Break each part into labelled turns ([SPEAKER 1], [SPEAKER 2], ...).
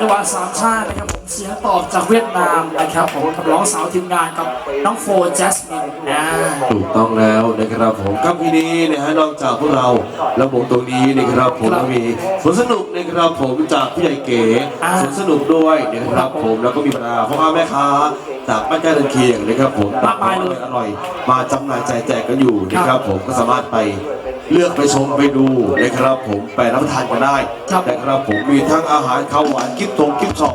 [SPEAKER 1] จบท้ายกันไปจังหวะสามชาตินะครับผมเสียงตอบจากเวียดนามนะครับผมกับร้องสาวทีมงานกับน้องโฟร์แจสมินนะ
[SPEAKER 2] ถูกต้องแล้วนะครับผมครับทีนี้นะฮะนอกจากพวกเราแล้วผมตรงนี้นะครับผมก็มีสวนสนุกนะครับผมจากผู้ใหญ่เก๋สวนสนุกด้วยนะครับผมแล้วก็มีบรรดาพ่อค้าแม่ค้าจากบ้านใกล้เรือนเคียงนะครับผมตักอร่อยอร่อยๆมาจำหน่ายแจกแจกกันอยู่นะครับผมก็สามารถไป เลือกไปชมไปดูนะครับผมไปรับประทานกันได้นะครับผมมีทั้งอาหารข้าวหวานกิ๊บทงกิ๊บช็อป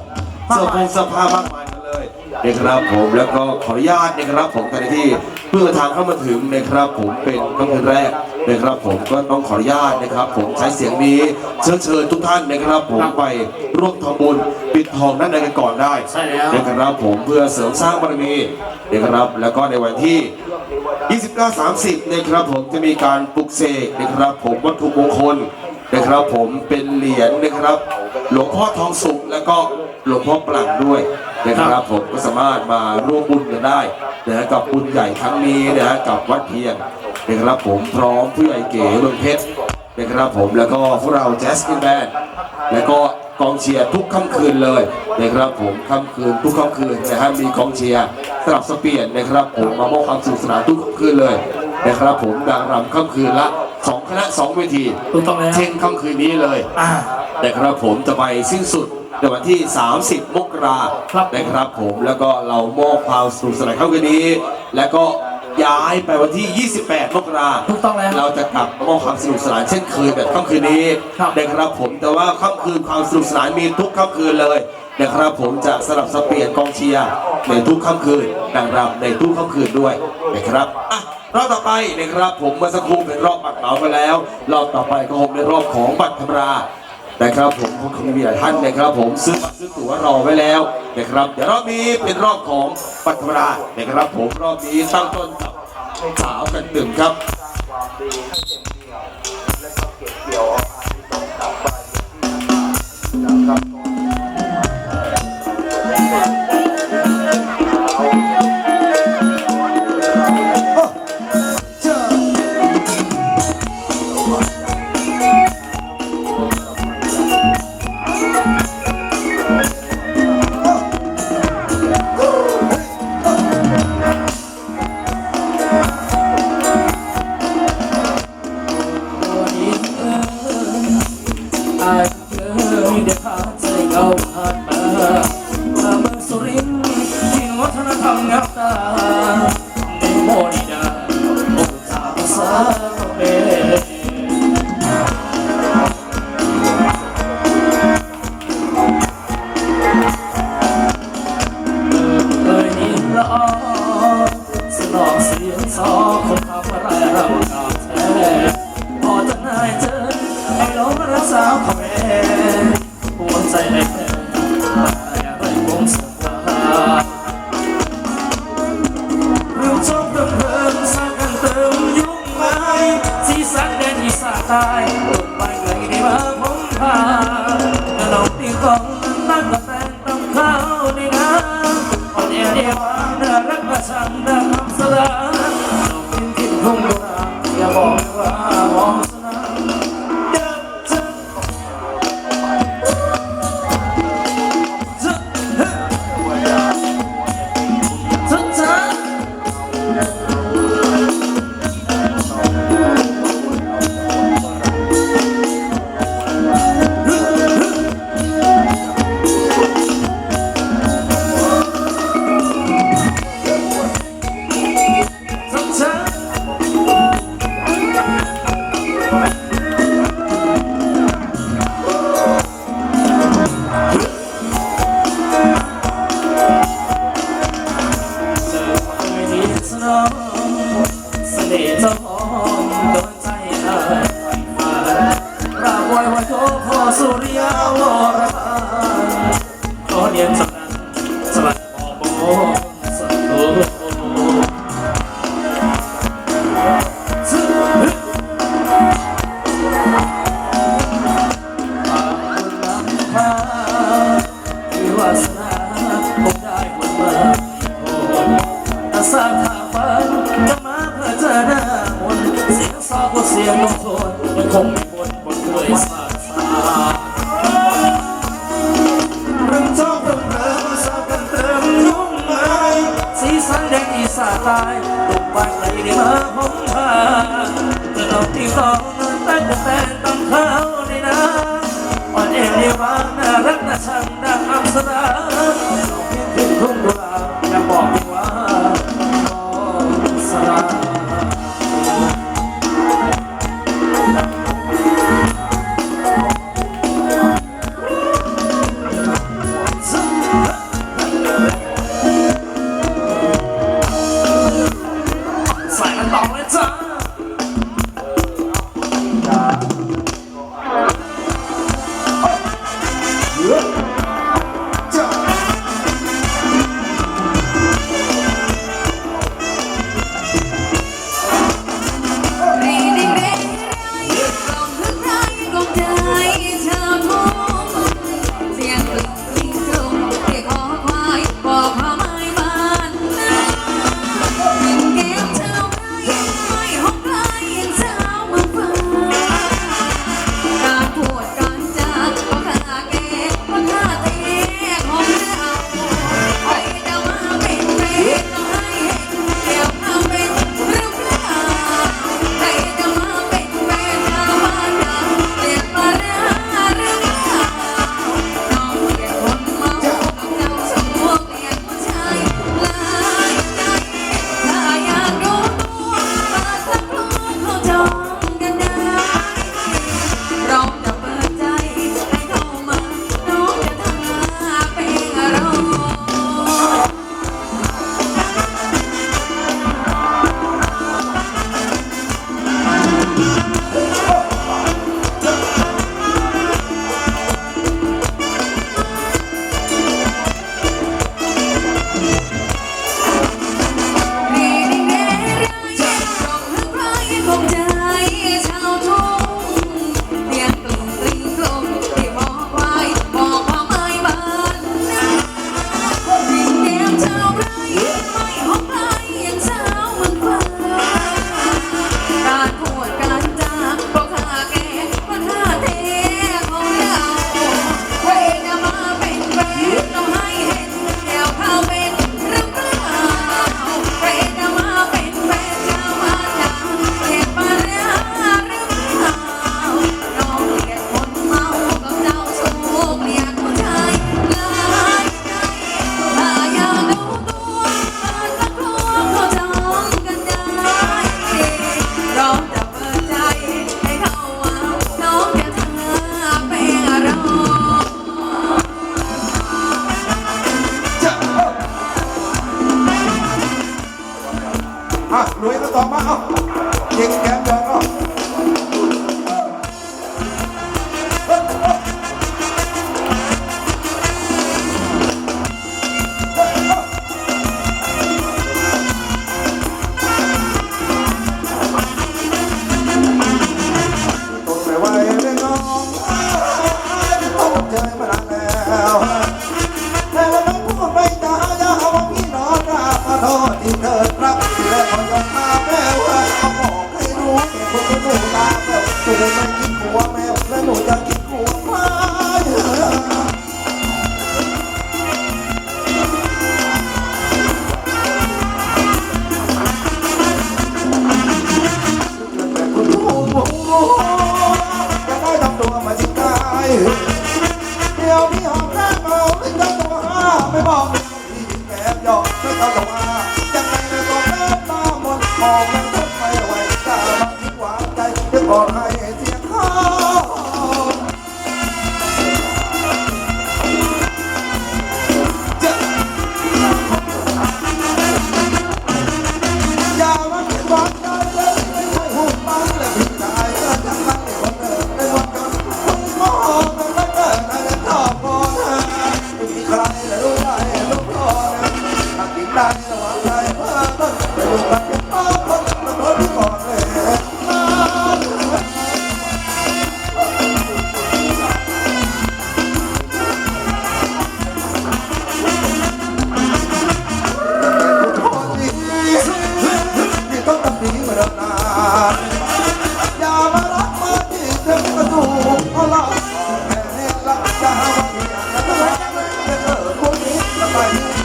[SPEAKER 2] เสื้อผงเสื้อผ้ามากมายกันเลยนะครับผมแล้วก็ขออนุญาตนะครับผมกันที่เพื่อทางเข้ามาถึงนะครับผมเป็นค่ำคืนแรกนะครับผมก็ต้องขออนุญาตนะครับ ผมใช้เสียงนี้เชิญเชิญทุกท่านนะครับผมไปร่วมทำบุญปิดทองด้านในกันก่อนได้
[SPEAKER 1] ใช่แล้ว
[SPEAKER 2] นะครับผมเพื่อเสริมสร้างบารมีนะครับแล้วก็ในวันที่ 29-30 นะครับผมจะมีการปลุกเสกนะครับผมวัตถุมงคลนะครับผมเป็นเหรียญนะครับ หลวงพ่อทองสุขแล้วก็หลวงพ่อปลั่งด้วยนะครับผมก็สามารถมาร่วมบุญกันได้นะฮะกับบุญใหญ่ครั้งนี้นะฮะกับวัดเพียงนะครับผมพร้อมผู้ใหญ่เก๋เมืองเพชรนะครับผมแล้วก็พวกเราแจสตินแบนแล้วก็ กองเชียร์ทุกค่ำคืนเลยนะครับผมค่ำคืนทุกค่ำคืนนะฮะมีกองเชียร์สลับสเปลี่ยนนะครับผมมามอบความสนุกสนานทุกค่ำคืนเลยนะครับผมดังรำค่ำคืนละสองคณะสองเวที
[SPEAKER 1] ถูกต้องแล้ว
[SPEAKER 2] เช่นค่ำคืนนี้เลย
[SPEAKER 1] อ่า
[SPEAKER 2] นะครับผมจะไปสิ้นสุดในวันที่ 30 มกรา
[SPEAKER 1] ครับ
[SPEAKER 2] นะครับผมแล้วก็เรามอบความสนุกสนานค่ำคืนนี้ แล้วก็ ย้ายไปวันที่ 28 มกรา
[SPEAKER 1] ถูกต้องแล้ว
[SPEAKER 2] เราจะกลับมามอบความสนุกสนานเช่นเคยแบบค่ำคืนนี้
[SPEAKER 1] ครับ
[SPEAKER 2] นะครับผมแต่ว่าค่ำคืนความสนุกสนานมีทุกค่ำคืนเลยนะครับผมจะสลับสเปลี่ยนกองเชียร์ในทุกค่ำคืนดังรำในทุกค่ำคืนด้วยนะครับอะรอบต่อไปนะครับผมเมื่อสักครู่เป็นรอบบัตรเหมาไปแล้ว รอบต่อไปก็คงเป็นรอบของบัตรธรรมดา นะครับผมคงมีหลายท่านนะครับผมซื้อซื้อตั๋วรอไว้แล้วนะครับ เดี๋ยวรอบนี้เป็นรอบของปัตรรานะครับ ผมรอบนี้ตั้งต้นกับสาวกันตึงครับ
[SPEAKER 3] เขา
[SPEAKER 1] ผ่านมาเมืองสุรินทร์ที่วัฒนธรรมงับตาในโมนิดาอ้ชาภาษาเมเอ่ยนิละอสนองเสียงซอคงทำอะไรเรากาแท้พอจะนายเจอไอ้หลงรักสาวขแสุริยาวรพานขอเนียนสนันสลัดหมอบโมสัตวาสนาคงได้วันมาโอ้อาสาทางฝันจะมาเพื่อเจอหน้ามนต์เสียงซอก็เสียงลงโทนยังคงไม่หมดบนเคย ตายตกบ้านไหนได้มาห้องพาตล
[SPEAKER 4] อดที่สองตั้งแต่แฟนต้องเข้าในน้ำอ่อนเอ็มเดียว่าน่ารักน่าชังน่าอัศดาเราคิดถึงทุ่งดวงากบอก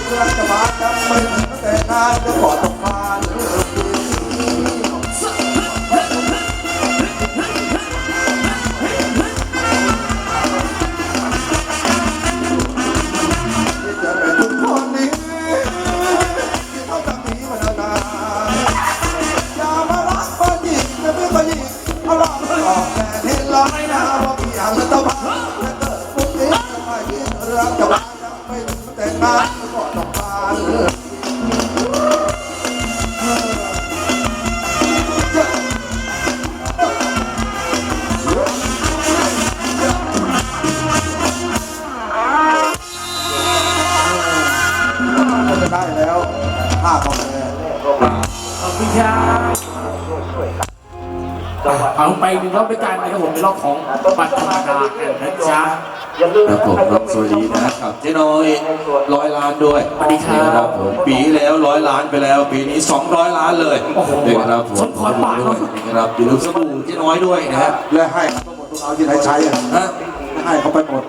[SPEAKER 4] เครื่องจะ
[SPEAKER 3] มาดังมึงแต่นานก็อตกมาแต่มา
[SPEAKER 5] เอาไปหนึ่งรอบด้วยกันนะครับผมในรอบของบัตรธรรมดากันนะจ๊ะ
[SPEAKER 2] ครับผมครับสวัสดีนะครับเจ๊น้อยร้อยล้านด้วย
[SPEAKER 5] สวัสดีครับ
[SPEAKER 2] ผมปีที่แล้วร้อยล้านไปแล้ว ปีนี้ 200 ล้านเลย
[SPEAKER 5] โอ้โห
[SPEAKER 2] นะครับผม
[SPEAKER 5] สมพรบาท
[SPEAKER 2] ด้วยนะครับอย่าลืมสบู่เจ๊น้อยด้วยนะฮะ
[SPEAKER 3] และให้เขาหมดทุกเอาที่ไหนใช้อะ
[SPEAKER 2] ฮะ
[SPEAKER 3] ให้เขาไปหมด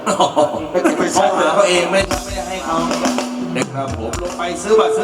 [SPEAKER 2] ไปเก็บไปใช้หาเขาเองไม่ไม่ได้ให้เขานะครับผมลงไปซื้อบัตรซื้อ